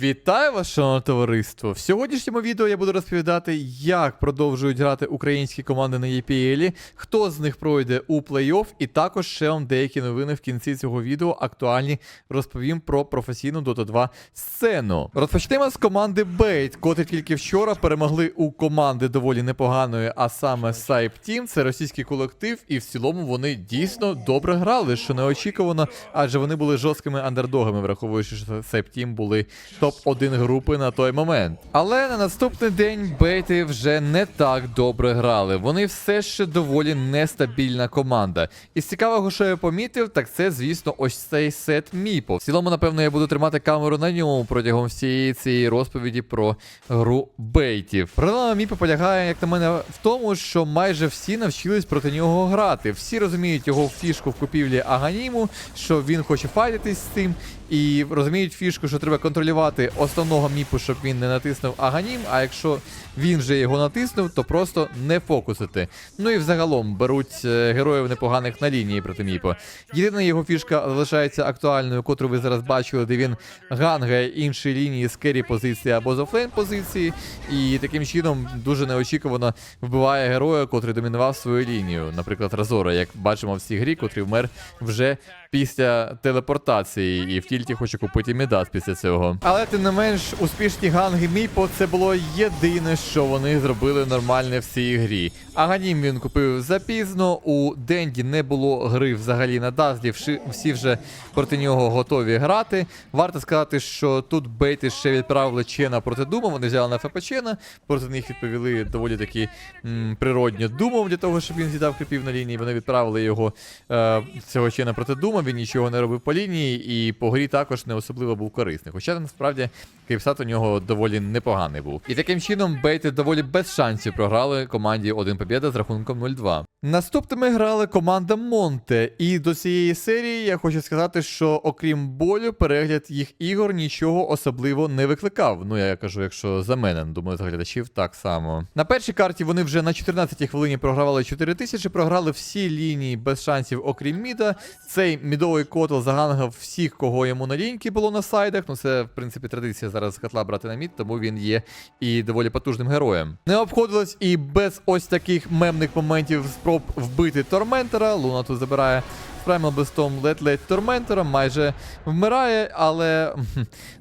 Вітаю вас, шановне товариство! В сьогоднішньому відео я буду розповідати, як продовжують грати українські команди на ЄПЛі, хто з них пройде у плей-офф, і також ще вам деякі новини в кінці цього відео актуальні розповім про професійну Dota 2 сцену. Розпочнемо з команди Bait, котрі тільки вчора перемогли у команди доволі непоганої, а саме Saip Team. Це російський колектив, і в цілому вони дійсно добре грали, що неочікувано, адже вони були жорсткими андердогами, враховуючи, що Saip Team були топ-1 групи на той момент. Але на наступний день бейти вже не так добре грали. Вони все ще доволі нестабільна команда. І з цікавого, що я помітив, так це, звісно, ось цей сет Міпо. В цілому, напевно, я буду тримати камеру на ньому протягом всієї цієї розповіді про гру бейтів. Проблема Міпо полягає, як на мене, в тому, що майже всі навчились проти нього грати. Всі розуміють його фішку в купівлі Аганіму, що він хоче файтитись з цим. І розуміють фішку, що треба контролювати основного міпу, щоб він не натиснув Аганім. А якщо він вже його натиснув, то просто не фокусити. Ну і взагалом беруть е, героїв непоганих на лінії проти міпо. Єдина його фішка залишається актуальною, котру ви зараз бачили, де він гангає інші лінії з керрі позиції або з офлейн позиції, і таким чином дуже неочікувано вбиває героя, котрий домінував свою лінію. Наприклад, Разора, як бачимо в цій грі, котрий вмер вже після телепортації, і в тільті хоче купити Мідас після цього. Але тим не менш, успішні ганги Міпо це було єдине, що вони зробили нормальне в цій грі. Аганім він купив запізно. У Денді не було гри взагалі на Дазлі. Всі вже проти нього готові грати. Варто сказати, що тут бейти ще відправили Чена проти Дума. Вони взяли на ФП Чена, проти них відповіли доволі таки м, природньо Думом для того, щоб він з'їдав кріпів на лінії. Вони відправили його е, цього Чена проти Дума. Він нічого не робив по лінії, і по грі також не особливо був корисний. Хоча насправді Кейпсат у нього доволі непоганий був. І таким чином бейти доволі без шансів програли команді 1 побєда з рахунком 0-2. Наступними грали команда Монте. І до цієї серії я хочу сказати, що окрім болю, перегляд їх ігор нічого особливо не викликав. Ну я кажу, якщо за мене, думаю, з глядачів так само. На першій карті вони вже на 14-й хвилині програвали 4 тисячі, програли всі лінії без шансів, окрім Міда. Цей мідовий котл загангав всіх, кого йому на ліньки було на сайдах. Ну це, в принципі, традиція зараз з котла брати на мід, тому він є і доволі потужним героєм. Не обходилось і без ось таких мемних моментів спроб вбити Торментера. Луна тут забирає Primal Bestом ледь-ледь Торментера, майже вмирає, але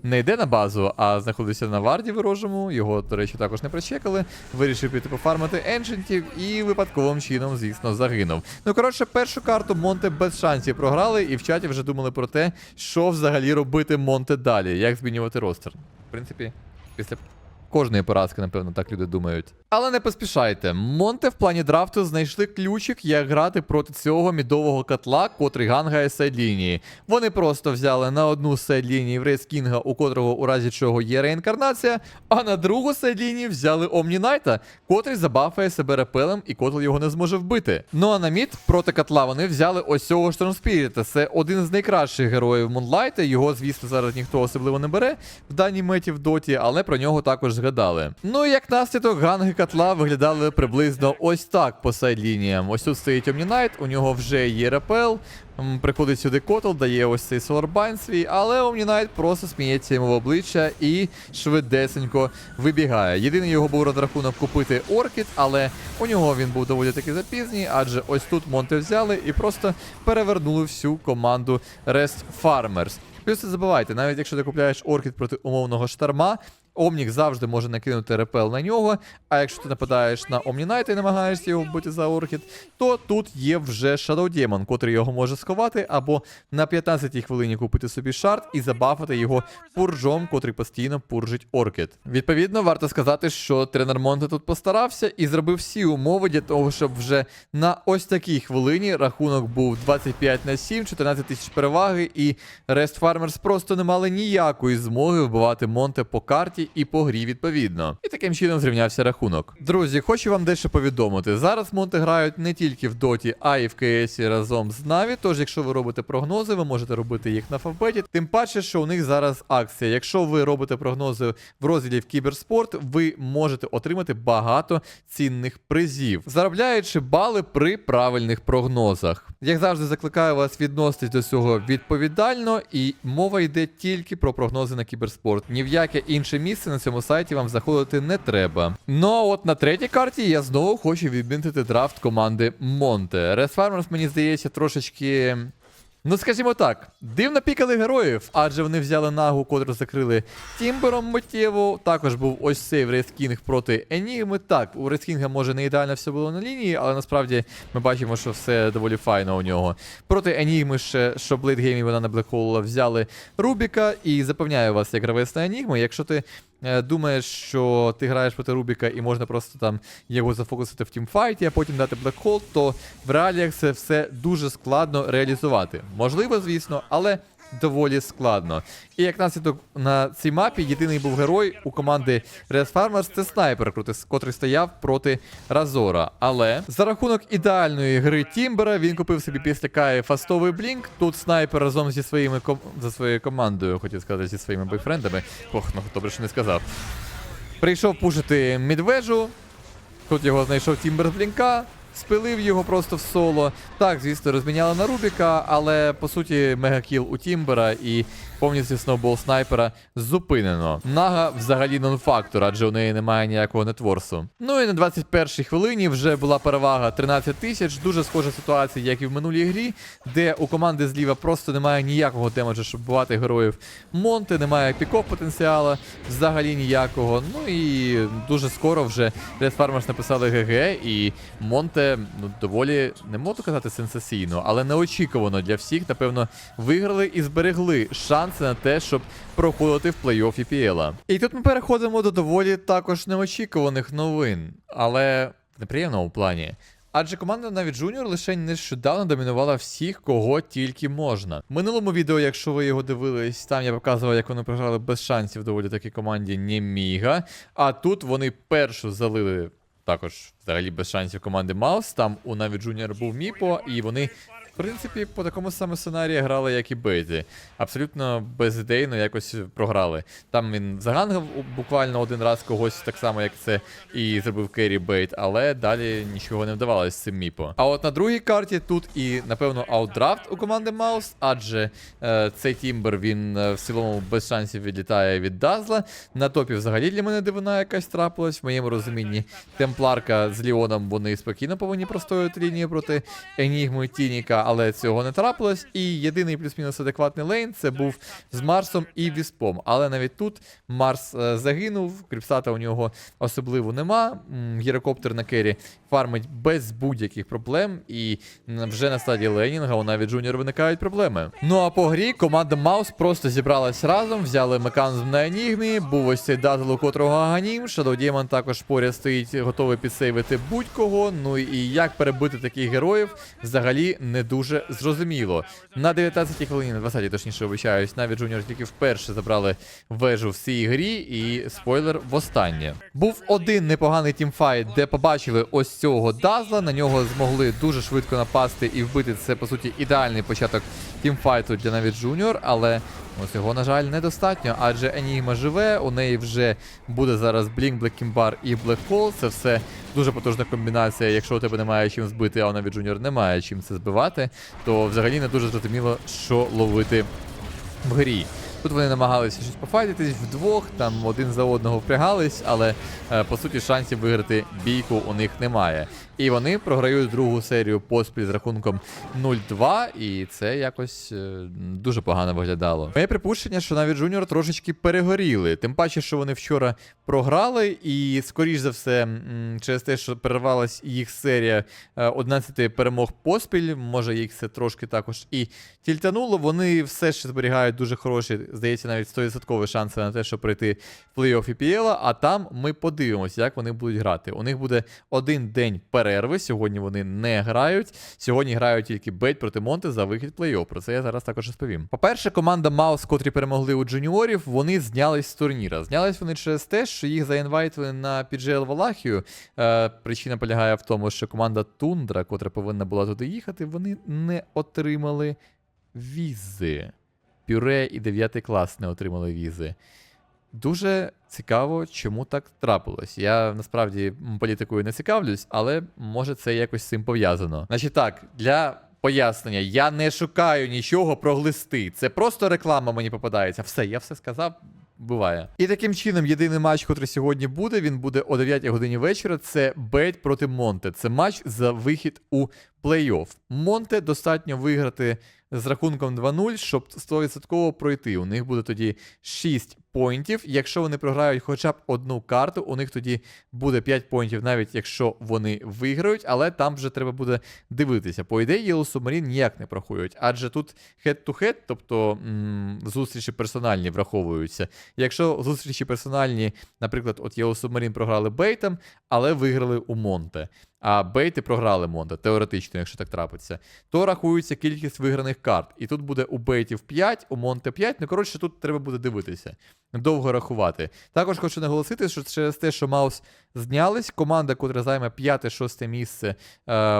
не йде на базу, а знаходиться на варді ворожому. Його, до речі, також не прочекали. Вирішив піти пофармити еншентів і випадковим чином, звісно, загинув. Ну, коротше, першу карту Монте без шансів програли, і в чаті вже думали про те, що взагалі робити Монте далі, як змінювати ростер. В принципі, після Кожної поразки, напевно, так люди думають. Але не поспішайте. Монте в плані драфту знайшли ключик, як грати проти цього мідового котла, котрий гангає сайд лінії. Вони просто взяли на одну сайд лінії Врейс Кінга, у котрого у разі чого є реінкарнація, а на другу сайд лінії взяли Омні Найта, котрий забафає себе репелем і котл його не зможе вбити. Ну а на мід проти котла вони взяли ось цього Штормспіріта. Це один з найкращих героїв Мунлайта. Його, звісно, зараз ніхто особливо не бере в даній меті в доті, але про нього також згадали. Ну і як наслідок, ганги котла виглядали приблизно ось так по сайд-лініям. Ось тут стоїть Омнінайт, у нього вже є репел. Приходить сюди Котл, дає ось цей Соларбайн свій, але Омнінайт просто сміється йому в обличчя і швидесенько вибігає. Єдиний його був розрахунок купити Оркід, але у нього він був доволі таки запізній, адже ось тут Монте взяли і просто перевернули всю команду Rest Farmers. Плюс не забувайте, навіть якщо ти купляєш Оркід проти умовного шторма, Омнік завжди може накинути репел на нього. А якщо ти нападаєш на Омнінайта і намагаєшся його вбити за Оркід, то тут є вже Shadow Demon, котрий його може сховати, або на 15-й хвилині купити собі шарт і забафати його пуржом, котрий постійно пуржить Оркід. Відповідно, варто сказати, що тренер Монте тут постарався і зробив всі умови для того, щоб вже на ось такій хвилині рахунок був 25 на 7, 14 тисяч переваги, і Rest Farmers просто не мали ніякої змоги вбивати Монте по карті файті і по грі відповідно. І таким чином зрівнявся рахунок. Друзі, хочу вам дещо повідомити. Зараз монти грають не тільки в доті, а й в КС разом з Наві. Тож, якщо ви робите прогнози, ви можете робити їх на фавбеті. Тим паче, що у них зараз акція. Якщо ви робите прогнози в розділі в кіберспорт, ви можете отримати багато цінних призів, заробляючи бали при правильних прогнозах. Як завжди, закликаю вас відноситись до цього відповідально, і мова йде тільки про прогнози на кіберспорт. Ні в яке інше місце на цьому сайті вам заходити не треба. Ну а от на третій карті я знову хочу відмітити драфт команди Монте. Ресфармерс, мені здається, трошечки. Ну, скажімо так, дивно пікали героїв, адже вони взяли нагу, котру закрили Тімбером миттєво. Також був ось цей Рейскінг проти Енігми. Так, у Рейскінга може не ідеально все було на лінії, але насправді ми бачимо, що все доволі файно у нього. Проти Енігми ще, що в лейтгеймі вона на Блекхола взяли Рубіка. І запевняю вас, як гравець на Енігму, якщо ти думаєш, що ти граєш проти Рубіка і можна просто там його зафокусити в тімфайті, а потім дати блекхол, то в реаліях це все дуже складно реалізувати. Можливо, звісно, але доволі складно. І як наслідок на цій мапі єдиний був герой у команди Red Farmers це снайпер, котрий стояв проти Разора. Але за рахунок ідеальної гри Тімбера він купив собі після Каї фастовий блінк. Тут снайпер разом зі своїми ком... за своєю командою, хотів сказати, зі своїми бойфрендами. Ох, ну добре, що не сказав. Прийшов пушити мідвежу. Тут його знайшов Тімбер з блінка. Спилив його просто в соло. Так, звісно, розміняли на Рубіка, але по суті мегакіл у Тімбера і повністю сноубол снайпера зупинено. Нага взагалі нон-фактор, адже у неї немає ніякого нетворсу. Ну і на 21-й хвилині вже була перевага 13 тисяч. Дуже схожа ситуація, як і в минулій грі, де у команди зліва просто немає ніякого демеджа, щоб бувати героїв Монти, немає піков потенціалу, взагалі ніякого. Ну і дуже скоро вже Red Farmers написали ГГ, і Монте ну, доволі, не можу казати сенсаційно, але неочікувано для всіх, напевно, виграли і зберегли шанси на те, щоб проходити в плей-офф EPL. І тут ми переходимо до доволі також неочікуваних новин, але в неприємному плані. Адже команда навіть Junior лише нещодавно домінувала всіх, кого тільки можна. В минулому відео, якщо ви його дивились, там я показував, як вони програли без шансів доволі такій команді Німіга. А тут вони першу залили також взагалі без шансів команди Маус. Там у Наві Джуніор був Міпо, і вони. В принципі, по такому самому сценарії грали, як і Бейзі. Абсолютно безідейно якось програли. Там він загангав буквально один раз когось так само, як це і зробив Керрі Бейт, але далі нічого не вдавалося з цим Міпо. А от на другій карті тут і, напевно, аутдрафт у команди Маус, адже е, цей Тімбер він е, в цілому без шансів відлітає від Дазла. На топі взагалі для мене дивина якась трапилась. В моєму розумінні Темпларка з Ліоном вони спокійно повинні простоювати лінію проти Енігми Тініка, але цього не трапилось. І єдиний плюс-мінус адекватний лейн це був з Марсом і Віспом. Але навіть тут Марс е, загинув, кріпсата у нього особливо нема. Гірокоптер на кері фармить без будь-яких проблем. І вже на стадії Ленінга у навіть Джуніор виникають проблеми. Ну а по грі команда Маус просто зібралась разом, взяли механізм на Енігмі, був ось цей дазл, у котрого Аганім. Shadow Demon також поряд стоїть, готовий підсейвити будь-кого. Ну і як перебити таких героїв, взагалі не дуже зрозуміло. На 19-й хвилині, на 20-й, точніше обіцяюсь, навіть Junior тільки вперше забрали вежу в цій грі, і спойлер востаннє. Був один непоганий тімфайт, де побачили ось цього дазла. На нього змогли дуже швидко напасти і вбити. Це по суті ідеальний початок тімфайту для навіть Junior, але ось його, на жаль, недостатньо, адже Енігма живе, у неї вже буде зараз Black Kimbar і Hole. Це все дуже потужна комбінація. Якщо у тебе немає чим збити, а навіть Junior немає чим це збивати, то взагалі не дуже зрозуміло, що ловити в грі. Тут вони намагалися щось пофайтитись вдвох, там один за одного впрягались, але е, по суті шансів виграти бійку у них немає. І вони програють другу серію поспіль з рахунком 0-2, і це якось е, дуже погано виглядало. Моє припущення, що навіть Junior трошечки перегоріли. Тим паче, що вони вчора програли, і скоріш за все, через те, що перервалась їх серія е, 11 перемог поспіль, може їх це трошки також і тільтануло. Вони все ще зберігають дуже хороший здається, навіть 100% шанси на те, щоб пройти в плей-офф EPL, а там ми подивимося, як вони будуть грати. У них буде один день перерви. Сьогодні вони не грають. Сьогодні грають тільки Бейт проти Монте за вихід плей-офф. Про це я зараз також розповім. По-перше, команда Маус, котрі перемогли у джуніорів, вони знялись з турніра. Знялись вони через те, що їх заінвайтили на PGL Валахію. Е, причина полягає в тому, що команда Тундра, котра повинна була туди їхати, вони не отримали візи. Пюре і 9 клас не отримали візи. Дуже цікаво, чому так трапилось. Я насправді політикою не цікавлюсь, але може це якось з цим пов'язано. Значить так, для пояснення, я не шукаю нічого про глисти. Це просто реклама мені попадається. Все, я все сказав. Буває. І таким чином, єдиний матч, який сьогодні буде, він буде о 9 годині вечора. Це Бейт проти Монте. Це матч за вихід у плей-офф. Монте достатньо виграти з рахунком 2-0, щоб 100% пройти. У них буде тоді 6 поінтів. Якщо вони програють хоча б одну карту, у них тоді буде 5 поінтів, навіть якщо вони виграють, але там вже треба буде дивитися. По ідеї, Yellow Submarine ніяк не проходять, адже тут head-to-head, тобто м- зустрічі персональні враховуються. Якщо зустрічі персональні, наприклад, от Yellow Submarine програли бейтом, але виграли у Монте. А бейти програли Монте, теоретично, якщо так трапиться, то рахується кількість виграних карт. І тут буде у бейтів 5, у Монте 5. Ну, коротше, тут треба буде дивитися. Довго рахувати. Також хочу наголосити, що через те, що Маус знялись, команда, котра займе 5-6 місце е,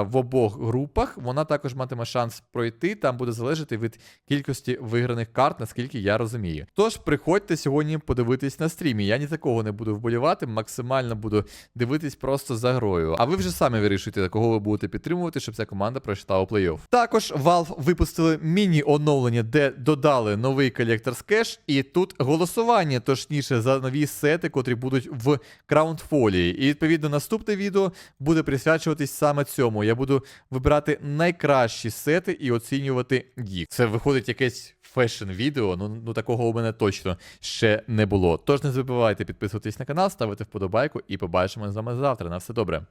в обох групах, вона також матиме шанс пройти. Там буде залежати від кількості виграних карт, наскільки я розумію. Тож приходьте сьогодні подивитись на стрімі. Я ні за кого не буду вболівати, максимально буду дивитись просто за грою. А ви вже самі вирішуєте, кого ви будете підтримувати, щоб ця команда пройшла у плей-офф. Також Valve випустили міні-оновлення, де додали новий колектор з кеш, і тут голосування, точніше, за нові сети, котрі будуть в краундфолії. І відповідно наступне відео буде присвячуватись саме цьому. Я буду вибирати найкращі сети і оцінювати їх. Це виходить якесь фешн-відео. Ну, ну такого у мене точно ще не було. Тож не забувайте підписуватись на канал, ставити вподобайку і побачимо з вами завтра. На все добре.